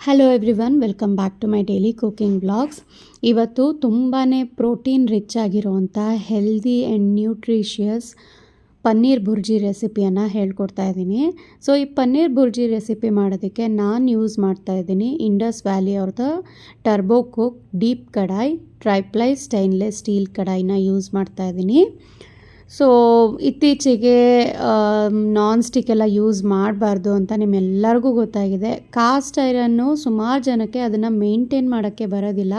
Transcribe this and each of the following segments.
Hello everyone welcome back to my daily cooking blogs ಇವತ್ತು ತುಂಬಾ protein rich ಆಗಿರುವಂಥ healthy and nutritious paneer bhurji ರೆಸಿಪಿಯನ್ನು ಹೇಳ್ಕೊಡ್ತಾ ಇದ್ದೀನಿ. So ಈ ಪನ್ನೀರ್ ಬುರ್ಜಿ ರೆಸಿಪಿ ಮಾಡೋದಕ್ಕೆ ನಾನು ಯೂಸ್ ಮಾಡ್ತಾ ಇದ್ದೀನಿ. ಇಂಡಸ್ ವ್ಯಾಲಿ ಅವ್ರದ್ದು turbo cook deep kadai triply stainless steel ಕಡಾಯಿನ use ಮಾಡ್ತಾ ಇದ್ದೀನಿ. ಸೊ ಇತ್ತೀಚೆಗೆ ನಾನ್ ಸ್ಟಿಕ್ ಎಲ್ಲ ಯೂಸ್ ಮಾಡಬಾರ್ದು ಅಂತ ನಿಮ್ಮೆಲ್ಲರಿಗೂ ಗೊತ್ತಾಗಿದೆ. ಕಾಸ್ಟ್ ಐರನ್ನು ಸುಮಾರು ಜನಕ್ಕೆ ಅದನ್ನು ಮೇಂಟೈನ್ ಮಾಡೋಕ್ಕೆ ಬರೋದಿಲ್ಲ.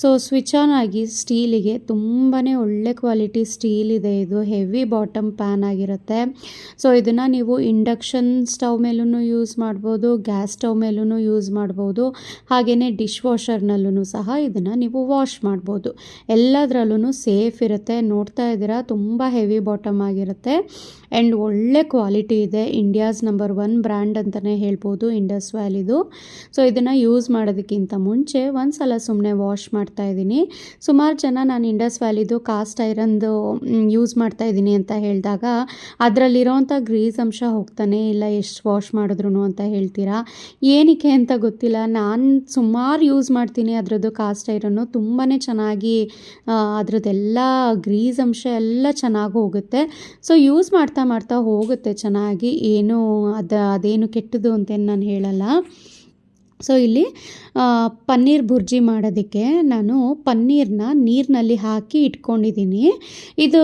ಸೊ ಸ್ವಿಚ್ ಆನ್ ಆಗಿ ಸ್ಟೀಲಿಗೆ ತುಂಬಾ ಒಳ್ಳೆ ಕ್ವಾಲಿಟಿ ಸ್ಟೀಲ್ ಇದೆ. ಇದು ಹೆವಿ ಬಾಟಮ್ ಪ್ಯಾನ್ ಆಗಿರುತ್ತೆ. ಸೊ ಇದನ್ನು ನೀವು ಇಂಡಕ್ಷನ್ ಸ್ಟವ್ ಮೇಲೂ ಯೂಸ್ ಮಾಡ್ಬೋದು ಗ್ಯಾಸ್ ಸ್ಟವ್ ಮೇಲೂ ಯೂಸ್ ಮಾಡ್ಬೋದು. ಹಾಗೆಯೇ ಡಿಶ್ ವಾಷರ್ನಲ್ಲೂ ಸಹ ಇದನ್ನು ನೀವು ವಾಶ್ ಮಾಡ್ಬೋದು. ಎಲ್ಲದರಲ್ಲೂ ಸೇಫ್ ಇರುತ್ತೆ. ನೋಡ್ತಾ ಇದ್ದೀರಾ, ತುಂಬ ಹೆವಿ ಬಾಟಮ್ ಆಗಿರುತ್ತೆ. ಆ್ಯಂಡ್ ಒಳ್ಳೆ ಕ್ವಾಲಿಟಿ ಇದೆ. ಇಂಡಿಯಾಸ್ ನಂಬರ್ ಒನ್ ಬ್ರ್ಯಾಂಡ್ ಅಂತಲೇ ಹೇಳ್ಬೋದು ಇಂಡಸ್ ವ್ಯಾಲಿದು. ಸೊ, ಇದನ್ನು ಯೂಸ್ ಮಾಡೋದಕ್ಕಿಂತ ಮುಂಚೆ ಒಂದು ಸಲ ಸುಮ್ಮನೆ ವಾಶ್ ಮಾಡ್ತಾ ಇದ್ದೀನಿ. ಸುಮಾರು ಜನ ನಾನು ಇಂಡಸ್ ವ್ಯಾಲಿದು ಕಾಸ್ಟ್ ಐರನ್ದು ಯೂಸ್ ಮಾಡ್ತಾ ಇದ್ದೀನಿ ಅಂತ ಹೇಳಿದಾಗ ಅದರಲ್ಲಿರೋವಂಥ ಗ್ರೀಸ್ ಅಂಶ ಹೋಗ್ತಾನೆ ಇಲ್ಲ, ಎಷ್ಟು ವಾಶ್ ಮಾಡಿದ್ರು ಅಂತ ಹೇಳ್ತೀರಾ? ಏನಕ್ಕೆ ಅಂತ ಗೊತ್ತಿಲ್ಲ. ನಾನು ಸುಮಾರು ಯೂಸ್ ಮಾಡ್ತೀನಿ ಅದರದ್ದು ಕಾಸ್ಟ್ ಐರನ್ನು. ತುಂಬಾ ಚೆನ್ನಾಗಿ ಅದರದ್ದೆಲ್ಲ ಗ್ರೀಸ್ ಅಂಶ ಎಲ್ಲ ಚೆನ್ನಾಗಿ ಹೋಗುತ್ತೆ ಸೊ ಯೂಸ್ ಮಾಡ್ತಾ ಮಾಡ್ತಾ ಹೋಗುತ್ತೆ ಚೆನ್ನಾಗಿ. ಏನು ಅದು ಅದೇನು ಕೆಟ್ಟದು ಅಂತೇನು ನಾನು ಹೇಳಲ್ಲ. ಸೊ ಇಲ್ಲಿ ಪನ್ನೀರ್ ಬುರ್ಜಿ ಮಾಡೋದಕ್ಕೆ ನಾನು ಪನ್ನೀರನ್ನ ನೀರಿನಲ್ಲಿ ಹಾಕಿ ಇಟ್ಕೊಂಡಿದ್ದೀನಿ. ಇದು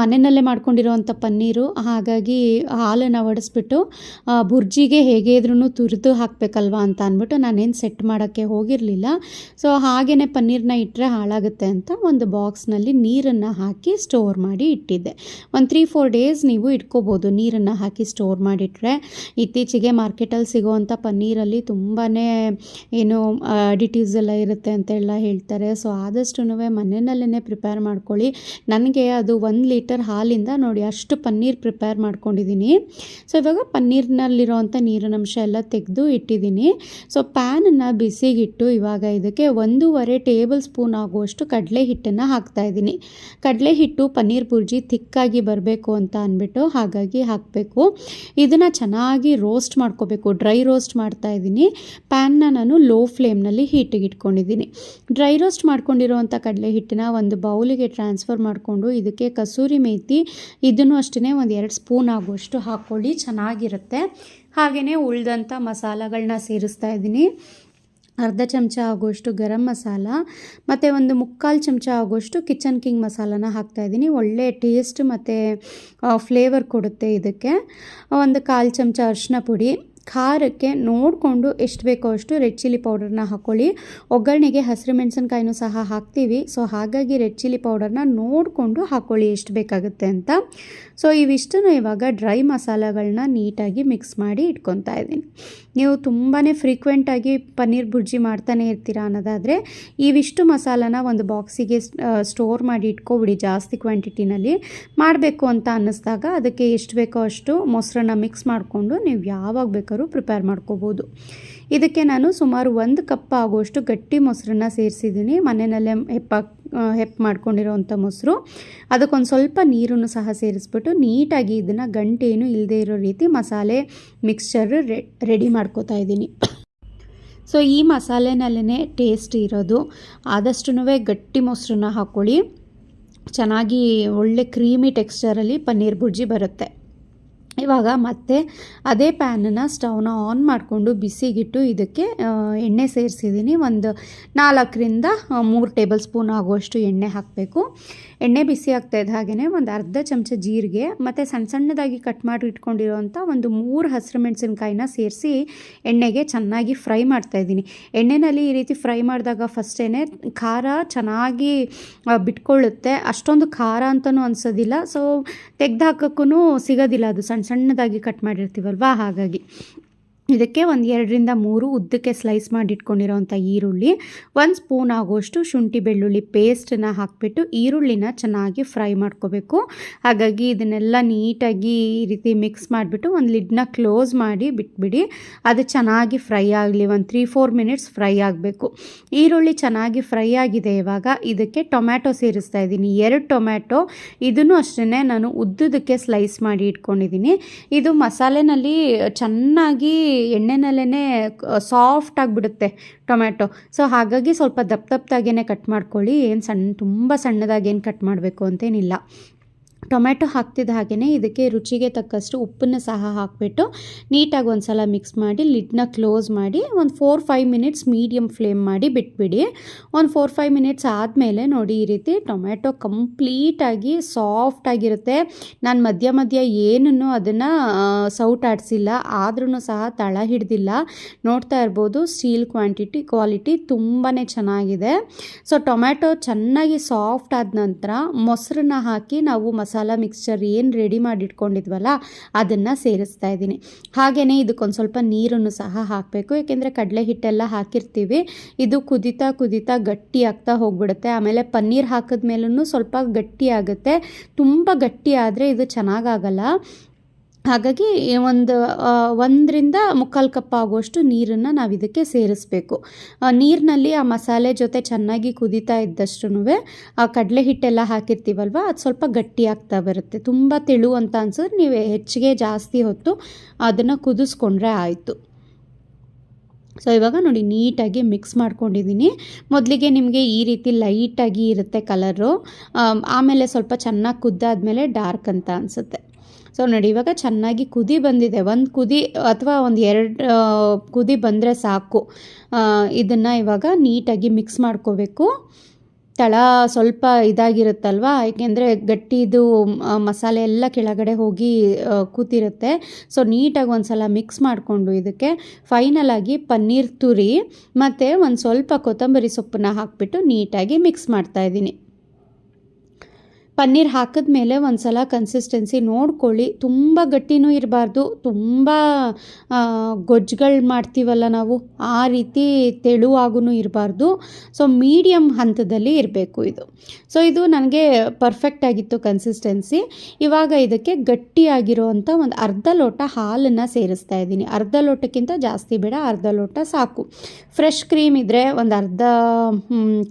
ಮನೆಯಲ್ಲೇ ಮಾಡ್ಕೊಂಡಿರುವಂಥ ಪನ್ನೀರು, ಹಾಗಾಗಿ ಹಾಲನ್ನು ಒಡಿಸ್ಬಿಟ್ಟು ಬುರ್ಜಿಗೆ ಹೇಗೆ ಇದ್ರೂ ತುರಿದು ಹಾಕಬೇಕಲ್ವಾ ಅಂತ ಅಂದ್ಬಿಟ್ಟು ನಾನೇನು ಸೆಟ್ ಮಾಡೋಕ್ಕೆ ಹೋಗಿರಲಿಲ್ಲ. ಸೊ ಹಾಗೆಯೇ ಪನ್ನೀರನ್ನ ಇಟ್ಟರೆ ಹಾಳಾಗುತ್ತೆ ಅಂತ ಒಂದು ಬಾಕ್ಸ್ನಲ್ಲಿ ನೀರನ್ನು ಹಾಕಿ ಸ್ಟೋರ್ ಮಾಡಿ ಇಟ್ಟಿದ್ದೆ. ಒಂದು ತ್ರೀ ಫೋರ್ ಡೇಸ್ ನೀವು ಇಟ್ಕೋಬೋದು ನೀರನ್ನು ಹಾಕಿ ಸ್ಟೋರ್ ಮಾಡಿಟ್ರೆ. ಇತ್ತೀಚೆಗೆ ಮಾರ್ಕೆಟಲ್ಲಿ ಸಿಗೋವಂಥ ಪನ್ನೀರಲ್ಲಿ ತುಂಬಾ ಏನು ಅಡಿಟಿವ್ಸ್ ಎಲ್ಲ ಇರುತ್ತೆ ಅಂತೆಲ್ಲ ಹೇಳ್ತಾರೆ. ಸೊ ಆದಷ್ಟು ಮನೆಯಲ್ಲೇ ಪ್ರಿಪೇರ್ ಮಾಡ್ಕೊಳ್ಳಿ. ನನಗೆ ಅದು ಒಂದು ಲೀಟರ್ ಹಾಲಿಂದ ನೋಡಿ ಅಷ್ಟು ಪನ್ನೀರ್ ಪ್ರಿಪೇರ್ ಮಾಡ್ಕೊಂಡಿದ್ದೀನಿ ಸೊ ಇವಾಗ ಪನ್ನೀರ್ನಲ್ಲಿರೋವಂಥ ನೀರಿನಂಶ ಎಲ್ಲ ತೆಗೆದು ಇಟ್ಟಿದ್ದೀನಿ ಸೊ ಪ್ಯಾನನ್ನು ಬಿಸಿಗಿಟ್ಟು ಇವಾಗ ಇದಕ್ಕೆ ಒಂದೂವರೆ ಟೇಬಲ್ ಸ್ಪೂನ್ ಆಗುವಷ್ಟು ಕಡಲೆ ಹಿಟ್ಟನ್ನು ಹಾಕ್ತಾ ಇದ್ದೀನಿ ಕಡಲೆ ಹಿಟ್ಟು ಪನ್ನೀರ್ ಬುರ್ಜಿ ಥಿಕ್ಕಾಗಿ ಬರಬೇಕು ಅಂತ ಅಂದ್ಬಿಟ್ಟು ಹಾಗಾಗಿ ಹಾಕಬೇಕು. ಇದನ್ನು ಚೆನ್ನಾಗಿ ರೋಸ್ಟ್ ಮಾಡ್ಕೋಬೇಕು. ಡ್ರೈ ರೋಸ್ಟ್ ಮಾಡ್ತಾ ಇದ್ದೀನಿ ಪ್ಯಾನ್ನ ನಾನು ಲೋ ಫ್ಲೇಮ್ನಲ್ಲಿ ಹೀಟಿಗೆ ಇಟ್ಕೊಂಡಿದ್ದೀನಿ. ಡ್ರೈ ರೋಸ್ಟ್ ಮಾಡ್ಕೊಂಡಿರುವಂಥ ಕಡಲೆ ಹಿಟ್ಟನ್ನ ಒಂದು ಬೌಲಿಗೆ ಟ್ರಾನ್ಸ್ಫರ್ ಮಾಡಿಕೊಂಡು ಇದಕ್ಕೆ ಕಸೂರಿ ಮೇಥಿ ಇದನ್ನು ಅಷ್ಟೇ ಒಂದು ಎರಡು ಸ್ಪೂನ್ ಆಗುವಷ್ಟು ಹಾಕ್ಕೊಳ್ಳಿ ಚೆನ್ನಾಗಿರುತ್ತೆ. ಹಾಗೆಯೇ ಉಳಿದಂಥ ಮಸಾಲಗಳನ್ನ ಸೇರಿಸ್ತಾ ಇದ್ದೀನಿ. ಅರ್ಧ ಚಮಚ ಆಗುವಷ್ಟು ಗರಂ ಮಸಾಲ, ಮತ್ತು ಒಂದು ಮುಕ್ಕಾಲು ಚಮಚ ಆಗುವಷ್ಟು ಕಿಚನ್ ಕಿಂಗ್ ಮಸಾಲಾನ ಹಾಕ್ತಾಯಿದ್ದೀನಿ ಒಳ್ಳೆ ಟೇಸ್ಟ್ ಮತ್ತು ಫ್ಲೇವರ್ ಕೊಡುತ್ತೆ ಇದಕ್ಕೆ. ಒಂದು ಕಾಲು ಚಮಚ ಅರಿಶಿನ ಪುಡಿ ಖಾರಕ್ಕೆ ನೋಡಿಕೊಂಡು ಎಷ್ಟು ಬೇಕೋ ಅಷ್ಟು ರೆಡ್ ಚಿಲ್ಲಿ ಪೌಡರ್ನ ಹಾಕ್ಕೊಳ್ಳಿ ಒಗ್ಗರಣೆಗೆ ಹಸಿರು ಮೆಣಸಿನ್ಕಾಯಿನೂ ಸಹ ಹಾಕ್ತೀವಿ. ಸೊ, ಹಾಗಾಗಿ ರೆಡ್ ಚಿಲ್ಲಿ ಪೌಡರ್ನ ನೋಡಿಕೊಂಡು ಹಾಕ್ಕೊಳ್ಳಿ ಎಷ್ಟು ಬೇಕಾಗುತ್ತೆ ಅಂತ. ಸೊ, ಇವಿಷ್ಟನ್ನು ಇವಾಗ ಡ್ರೈ ಮಸಾಲೆಗಳನ್ನ ನೀಟಾಗಿ ಮಿಕ್ಸ್ ಮಾಡಿ ಇಟ್ಕೊತಾ ಇದ್ದೀನಿ. ನೀವು ತುಂಬಾ ಫ್ರೀಕ್ವೆಂಟಾಗಿ ಪನ್ನೀರ್ ಬುರ್ಜಿ ಮಾಡ್ತಾನೆ ಇರ್ತೀರಾ ಅನ್ನೋದಾದರೆ, ಇವಿಷ್ಟು ಮಸಾಲನ ಒಂದು ಬಾಕ್ಸಿಗೆ ಸ್ಟೋರ್ ಮಾಡಿ ಇಟ್ಕೊಬಿಡಿ ಜಾಸ್ತಿ ಕ್ವಾಂಟಿಟಿನಲ್ಲಿ ಮಾಡಬೇಕು ಅಂತ ಅನ್ನಿಸ್ದಾಗ ಅದಕ್ಕೆ ಎಷ್ಟು ಬೇಕೋ ಅಷ್ಟು ಮೊಸರನ್ನ ಮಿಕ್ಸ್ ಮಾಡಿಕೊಂಡು ನೀವು ಯಾವಾಗ ಬೇಕಾದ್ರೂ ಪ್ರಿಪೇರ್ ಮಾಡ್ಕೋಬೋದು. ಇದಕ್ಕೆ ನಾನು ಸುಮಾರು ಒಂದು ಕಪ್ ಆಗುವಷ್ಟು ಗಟ್ಟಿ ಮೊಸರನ್ನ ಸೇರಿಸಿದ್ದೀನಿ. ಮನೆಯಲ್ಲೇ ಹೆಪ್ಪ ಹೆಪ್ ಮಾಡ್ಕೊಂಡಿರೋವಂಥ ಮೊಸರು. ಅದಕ್ಕೊಂದು ಸ್ವಲ್ಪ ನೀರನ್ನು ಸಹ ಸೇರಿಸ್ಬಿಟ್ಟು ನೀಟಾಗಿ ಇದನ್ನು ಗಂಟೇನು ಇಲ್ಲದೆ ಇರೋ ರೀತಿ ಮಸಾಲೆ ಮಿಕ್ಸ್ಚರ್ ರೆಡಿ ಮಾಡ್ಕೋತಾ ಇದ್ದೀನಿ. ಸೊ ಈ ಮಸಾಲೆನಲ್ಲೇ ಟೇಸ್ಟ್ ಇರೋದು. ಆದಷ್ಟು ಗಟ್ಟಿ ಮೊಸರನ್ನ ಹಾಕ್ಕೊಳ್ಳಿ ಚೆನ್ನಾಗಿ ಒಳ್ಳೆ ಕ್ರೀಮಿ ಟೆಕ್ಸ್ಚರಲ್ಲಿ ಪನ್ನೀರ್ ಬುರ್ಜಿ ಬರುತ್ತೆ. ಇವಾಗ ಮತ್ತೆ ಅದೇ ಪ್ಯಾನನ್ನು ಸ್ಟವ್ನ ಆನ್ ಮಾಡಿಕೊಂಡು ಬಿಸಿಗಿಟ್ಟು ಇದಕ್ಕೆ ಎಣ್ಣೆ ಸೇರಿಸಿದ್ದೀನಿ. ಒಂದು ನಾಲ್ಕರಿಂದ ಮೂರು ಟೇಬಲ್ ಸ್ಪೂನ್ ಆಗುವಷ್ಟು ಎಣ್ಣೆ ಹಾಕಬೇಕು. ಎಣ್ಣೆ ಬಿಸಿ ಆಗ್ತಾಯಿದ್ದ ಹಾಗೆಯೇ ಒಂದು ಅರ್ಧ ಚಮಚ ಜೀರಿಗೆ, ಮತ್ತು ಸಣ್ಣ ಸಣ್ಣದಾಗಿ ಕಟ್ ಮಾಡಿ ಇಟ್ಕೊಂಡಿರೋವಂಥ ಒಂದು ಮೂರು ಹಸಿರು ಮೆಣಸಿನಕಾಯಿನ ಸೇರಿಸಿ ಎಣ್ಣೆಗೆ ಚೆನ್ನಾಗಿ ಫ್ರೈ ಮಾಡ್ತಾಯಿದ್ದೀನಿ ಎಣ್ಣೆನಲ್ಲಿ ಈ ರೀತಿ ಫ್ರೈ ಮಾಡಿದಾಗ ಫಸ್ಟೇ ಖಾರ ಚೆನ್ನಾಗಿ ಬಿಟ್ಕೊಳ್ಳುತ್ತೆ. ಅಷ್ಟೊಂದು ಖಾರ ಅಂತಲೂ ಅನಿಸೋದಿಲ್ಲ. ಸೊ ತೆಗ್ದು ಹಾಕೋಕ್ಕೂ ಸಿಗೋದಿಲ್ಲ ಅದು. ಸಣ್ಣ ಸಣ್ಣದಾಗಿ ಕಟ್ ಮಾಡಿರ್ತೀವಲ್ವಾ ಹಾಗಾಗಿ. ಇದಕ್ಕೆ ಒಂದು ಎರಡರಿಂದ ಮೂರು ಉದ್ದಕ್ಕೆ ಸ್ಲೈಸ್ ಮಾಡಿ ಇಟ್ಕೊಂಡಿರೋವಂಥ ಈರುಳ್ಳಿ, ಒಂದು ಸ್ಪೂನ್ ಆಗೋಷ್ಟು ಶುಂಠಿ ಬೆಳ್ಳುಳ್ಳಿ ಪೇಸ್ಟನ್ನು ಹಾಕಿಬಿಟ್ಟು ಈರುಳ್ಳಿನ ಚೆನ್ನಾಗಿ ಫ್ರೈ ಮಾಡ್ಕೋಬೇಕು. ಹಾಗಾಗಿ ಇದನ್ನೆಲ್ಲ ನೀಟಾಗಿ ಈ ರೀತಿ ಮಿಕ್ಸ್ ಮಾಡಿಬಿಟ್ಟು ಒಂದು ಲಿಡ್ನ ಕ್ಲೋಸ್ ಮಾಡಿ ಬಿಟ್ಬಿಡಿ. ಅದು ಚೆನ್ನಾಗಿ ಫ್ರೈ ಆಗಲಿ, ಒಂದು ತ್ರೀ ಫೋರ್ ಮಿನಿಟ್ಸ್ ಫ್ರೈ ಆಗಬೇಕು. ಈರುಳ್ಳಿ ಚೆನ್ನಾಗಿ ಫ್ರೈ ಆಗಿದೆ ಇವಾಗ. ಇದಕ್ಕೆ ಟೊಮ್ಯಾಟೊ ಸೇರಿಸ್ತಾ ಇದ್ದೀನಿ. ಎರಡು ಟೊಮ್ಯಾಟೊ, ಇದನ್ನು ಅಷ್ಟೇ ನಾನು ಉದ್ದದಕ್ಕೆ ಸ್ಲೈಸ್ ಮಾಡಿ ಇಟ್ಕೊಂಡಿದ್ದೀನಿ. ಇದು ಮಸಾಲೆನಲ್ಲಿ ಚೆನ್ನಾಗಿ ಎಣ್ಣೆನಲ್ಲೇ ಸಾಫ್ಟ್ ಆಗಿಬಿಡುತ್ತೆ ಟೊಮ್ಯಾಟೊ. ಸೊ ಹಾಗಾಗಿ ಸ್ವಲ್ಪ ದಪ್ಪ ದಪ್ಪದಾಗೇ ಕಟ್ ಮಾಡ್ಕೊಳ್ಳಿ. ಏನು ಸಣ್ಣ ತುಂಬ ಸಣ್ಣದಾಗೇನು ಕಟ್ ಮಾಡಬೇಕು ಅಂತೇನಿಲ್ಲ. ಟೊಮ್ಯಾಟೊ ಹಾಕ್ತಿದ್ದ ಹಾಗೆಯೇ ಇದಕ್ಕೆ ರುಚಿಗೆ ತಕ್ಕಷ್ಟು ಉಪ್ಪನ್ನು ಸಹ ಹಾಕಿಬಿಟ್ಟು ನೀಟಾಗಿ ಒಂದು ಸಲ ಮಿಕ್ಸ್ ಮಾಡಿ ಲಿಡ್ನ ಕ್ಲೋಸ್ ಮಾಡಿ ಒಂದು four five minutes medium flame ಮಾಡಿ ಬಿಟ್ಬಿಡಿ. ಒಂದು ಫೋರ್ ಫೈವ್ ಮಿನಿಟ್ಸ್ ಆದಮೇಲೆ ನೋಡಿ ಈ ರೀತಿ ಟೊಮ್ಯಾಟೊ ಕಂಪ್ಲೀಟಾಗಿ ಸಾಫ್ಟಾಗಿರುತ್ತೆ ನಾನು ಮಧ್ಯ ಮಧ್ಯ ಏನನ್ನು ಅದನ್ನು ಸೌಟ್ ಆಡಿಸಿಲ್ಲ. ಆದ್ರೂ ಸಹ ತಳ ಹಿಡ್ದಿಲ್ಲ. ನೋಡ್ತಾ ಇರ್ಬೋದು ಸ್ಟೀಲ್ ಕ್ವಾಂಟಿಟಿ ಕ್ವಾಲಿಟಿ ತುಂಬಾ ಚೆನ್ನಾಗಿದೆ. ಸೊ ಟೊಮ್ಯಾಟೊ ಚೆನ್ನಾಗಿ ಸಾಫ್ಟ್ ಆದ ನಂತರ ಮೊಸರನ್ನ ಹಾಕಿ ನಾವು ಮಸಾಲ ಮಿಕ್ಸ್ಚರ್ ಏನು ರೆಡಿ ಮಾಡಿ ಇಟ್ಕೊಂಡಿದ್ವಲ್ಲ ಅದನ್ನು ಸೇರಿಸ್ತಾ ಇದ್ದೀನಿ. ಹಾಗೆಯೇ ಇದಕ್ಕೊಂದು ಸ್ವಲ್ಪ ನೀರನ್ನು ಸಹ ಹಾಕಬೇಕು. ಏಕೆಂದರೆ ಕಡಲೆ ಹಿಟ್ಟೆಲ್ಲ ಹಾಕಿರ್ತೀವಿ. ಇದು ಕುದಿತಾ ಕುದಿತಾ ಗಟ್ಟಿ ಆಗ್ತಾ ಹೋಗ್ಬಿಡುತ್ತೆ. ಆಮೇಲೆ ಪನ್ನೀರ್ ಹಾಕಿದ ಮೇಲೂ ಸ್ವಲ್ಪ ಗಟ್ಟಿ ಆಗುತ್ತೆ. ತುಂಬ ಗಟ್ಟಿ ಆದರೆ ಇದು ಚೆನ್ನಾಗಾಗಲ್ಲ ಹಾಗಾಗಿ ಒಂದು ಒಂದರಿಂದ ಮುಕ್ಕಾಲು ಕಪ್ ಆಗುವಷ್ಟು ನೀರನ್ನು ನಾವು ಇದಕ್ಕೆ ಸೇರಿಸ್ಬೇಕು. ನೀರಿನಲ್ಲಿ ಆ ಮಸಾಲೆ ಜೊತೆ ಚೆನ್ನಾಗಿ ಕುದೀತಾ ಇದ್ದಷ್ಟು ಆ ಕಡಲೆ ಹಿಟ್ಟೆಲ್ಲ ಹಾಕಿರ್ತೀವಲ್ವ, ಅದು ಸ್ವಲ್ಪ ಗಟ್ಟಿ ಆಗ್ತಾ ಬರುತ್ತೆ. ತುಂಬ ತೆಳು ಅಂತ ಅನ್ಸಿದ್ರೆ ನೀವು ಹೆಚ್ಚಿಗೆ ಜಾಸ್ತಿ ಹೊತ್ತು ಅದನ್ನು ಕುದಿಸ್ಕೊಂಡ್ರೆ ಆಯಿತು. ಸೊ, ಇವಾಗ ನೋಡಿ ನೀಟಾಗಿ ಮಿಕ್ಸ್ ಮಾಡ್ಕೊಂಡಿದ್ದೀನಿ ಮೊದಲಿಗೆ ನಿಮಗೆ ಈ ರೀತಿ ಲೈಟಾಗಿ ಇರುತ್ತೆ ಕಲರು. ಆಮೇಲೆ ಸ್ವಲ್ಪ ಚೆನ್ನಾಗಿ ಕುದ್ದಾದ್ಮೇಲೆ ಡಾರ್ಕ್ ಅಂತ ಅನಿಸುತ್ತೆ. ಸೊ ನೋಡಿ, ಇವಾಗ ಚೆನ್ನಾಗಿ ಕುದಿ ಬಂದಿದೆ. ಒಂದು ಕುದಿ ಅಥವಾ ಒಂದು ಎರಡು ಕುದಿ ಬಂದರೆ ಸಾಕು. ಇದನ್ನು ಇವಾಗ ನೀಟಾಗಿ ಮಿಕ್ಸ್ ಮಾಡ್ಕೋಬೇಕು. ತಳ ಸ್ವಲ್ಪ ಇದಾಗಿರುತ್ತಲ್ವ? ಏಕೆಂದರೆ ಗಟ್ಟಿದು ಮಸಾಲೆ ಎಲ್ಲ ಕೆಳಗಡೆ ಹೋಗಿ ಕೂತಿರುತ್ತೆ. ಸೊ ನೀಟಾಗಿ ಒಂದು ಸಲ ಮಿಕ್ಸ್ ಮಾಡಿಕೊಂಡು ಇದಕ್ಕೆ ಫೈನಲಾಗಿ ಪನ್ನೀರ್ ತುರಿ ಮತ್ತು ಒಂದು ಸ್ವಲ್ಪ ಕೊತ್ತಂಬರಿ ಸೊಪ್ಪನ್ನ ಹಾಕಿಬಿಟ್ಟು ನೀಟಾಗಿ ಮಿಕ್ಸ್ ಮಾಡ್ತಾಯಿದ್ದೀನಿ ಪನ್ನೀರ್ ಹಾಕಿದ ಮೇಲೆ ಒಂದು ಸಲ ಕನ್ಸಿಸ್ಟೆನ್ಸಿ ನೋಡ್ಕೊಳ್ಳಿ. ತುಂಬ ಗಟ್ಟಿನೂ ಇರಬಾರ್ದು. ತುಂಬ ಗೊಜ್ಜುಗಳು ಮಾಡ್ತೀವಲ್ಲ ನಾವು, ಆ ರೀತಿ ತೆಳುವಾಗೂ ಇರಬಾರ್ದು. ಸೊ ಮೀಡಿಯಮ್ ಹಂತದಲ್ಲಿ ಇರಬೇಕು ಇದು. ಸೊ ಇದು ನನಗೆ ಪರ್ಫೆಕ್ಟ್ ಆಗಿತ್ತು ಕನ್ಸಿಸ್ಟೆನ್ಸಿ ಇವಾಗ ಇದಕ್ಕೆ ಗಟ್ಟಿಯಾಗಿರುವಂಥ ಒಂದು ಅರ್ಧ ಲೋಟ ಹಾಲನ್ನು ಸೇರಿಸ್ತಾ ಇದ್ದೀನಿ. ಅರ್ಧ ಲೋಟಕ್ಕಿಂತ ಜಾಸ್ತಿ ಬೇಡ, ಅರ್ಧ ಲೋಟ ಸಾಕು. ಫ್ರೆಶ್ ಕ್ರೀಮ್ ಇದ್ದರೆ ಒಂದು ಅರ್ಧ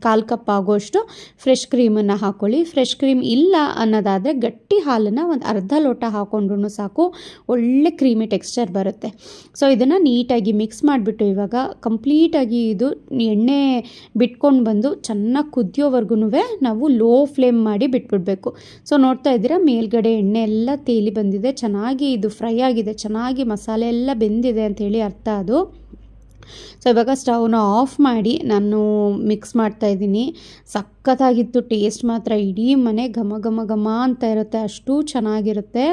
ಕಾಲು ಕಪ್ ಆಗೋಷ್ಟು ಫ್ರೆಶ್ ಕ್ರೀಮನ್ನು ಹಾಕ್ಕೊಳ್ಳಿ ಫ್ರೆಶ್ ಕ್ರೀಮ್ ಇಲ್ಲ ಅನ್ನೋದಾದರೆ ಗಟ್ಟಿ ಹಾಲನ್ನು ಒಂದು ಅರ್ಧ ಲೋಟ ಹಾಕೊಂಡ್ರೂ ಸಾಕು, ಒಳ್ಳೆ ಕ್ರೀಮಿ ಟೆಕ್ಸ್ಚರ್ ಬರುತ್ತೆ. ಸೊ ಇದನ್ನು ನೀಟಾಗಿ ಮಿಕ್ಸ್ ಮಾಡಿಬಿಟ್ಟು ಇವಾಗ ಕಂಪ್ಲೀಟಾಗಿ ಇದು ಎಣ್ಣೆ ಬಿಟ್ಕೊಂಡು ಬಂದು ಚೆನ್ನಾಗಿ ಕುದಿಯೋವರೆಗೂ ನಾವು ಲೋ ಫ್ಲೇಮ್ ಮಾಡಿ ಬಿಟ್ಬಿಡಬೇಕು. ಸೊ ನೋಡ್ತಾ ಇದ್ದೀರಾ, ಮೇಲ್ಗಡೆ ಎಣ್ಣೆ ಎಲ್ಲ ತೇಲಿ ಬಂದಿದೆ, ಚೆನ್ನಾಗಿ ಇದು ಫ್ರೈ ಆಗಿದೆ, ಚೆನ್ನಾಗಿ ಮಸಾಲೆ ಎಲ್ಲ ಬೆಂದಿದೆ ಅಂಥೇಳಿ ಅರ್ಥ ಅದು. ಸೊ ಇವಾಗ ಸ್ಟವ್ನ ಆಫ್ ಮಾಡಿ ನಾನು ಮಿಕ್ಸ್ ಮಾಡ್ತಾಯಿದ್ದೀನಿ ಸಖತ್ತಾಗಿತ್ತು, ಟೇಸ್ಟ್ ಮಾತ್ರ ಇಡೀ ಮನೆ ಘಮ ಘಮ ಘಮ ಅಂತ ಇರುತ್ತೆ, ಅಷ್ಟು ಚೆನ್ನಾಗಿರುತ್ತೆ.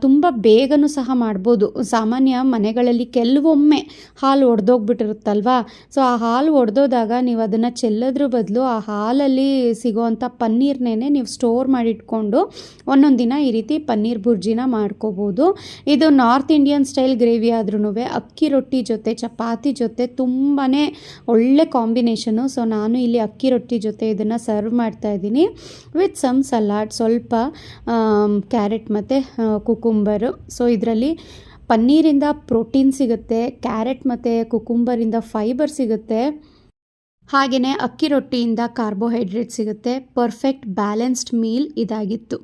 ತುಂಬ ಬೇಗನೂ ಸಹ ಮಾಡ್ಬೋದು. ಸಾಮಾನ್ಯ ಮನೆಗಳಲ್ಲಿ ಕೆಲವೊಮ್ಮೆ ಹಾಲು ಒಡೆದೋಗ್ಬಿಟ್ಟಿರುತ್ತಲ್ವ? ಸೊ, ಆ ಹಾಲು ಒಡೆದೋದಾಗ ನೀವು ಅದನ್ನು ಚೆಲ್ಲೋದ್ರ ಬದಲು ಆ ಹಾಲಲ್ಲಿ ಸಿಗೋವಂಥ ಪನ್ನೀರ್ನೇ ನೀವು ಸ್ಟೋರ್ ಮಾಡಿಟ್ಕೊಂಡು ಒಂದೊಂದು ದಿನ ಈ ರೀತಿ ಪನ್ನೀರ್ ಬುರ್ಜಿನ ಮಾಡ್ಕೋಬೋದು. ಇದು ನಾರ್ತ್ ಇಂಡಿಯನ್ ಸ್ಟೈಲ್ ಗ್ರೇವಿ ಆದ್ರೂ ಅಕ್ಕಿ ರೊಟ್ಟಿ ಜೊತೆ, ಚಪಾತಿ ಜೊತೆ ತುಂಬಾ ಒಳ್ಳೆ ಕಾಂಬಿನೇಷನು. ಸೊ, ನಾನು ಇಲ್ಲಿ ಅಕ್ಕಿ ರೊಟ್ಟಿ ಜೊತೆ ಇದನ್ನು ಸರ್ವ್ ಮಾಡ್ತಾ ಇದ್ದೀನಿ ವಿತ್ ಸಮ್ ಸಲಾಡ್ ಸ್ವಲ್ಪ ಕ್ಯಾರೆಟ್ ಮತ್ತು ಕುಕುಂಬರು ಸೊ ಇದರಲ್ಲಿ ಪನ್ನೀರಿಂದ ಪ್ರೋಟೀನ್ ಸಿಗುತ್ತೆ ಕ್ಯಾರೆಟ್ ಮತ್ತು ಕುಕುಂಬರಿಂದ ಫೈಬರ್ ಸಿಗುತ್ತೆ. ಹಾಗೆಯೇ ಅಕ್ಕಿ ರೊಟ್ಟಿಯಿಂದ ಕಾರ್ಬೋಹೈಡ್ರೇಟ್ ಸಿಗುತ್ತೆ. ಪರ್ಫೆಕ್ಟ್ ಬ್ಯಾಲೆನ್ಸ್ಡ್ ಮೀಲ್ ಇದಾಗಿತ್ತು.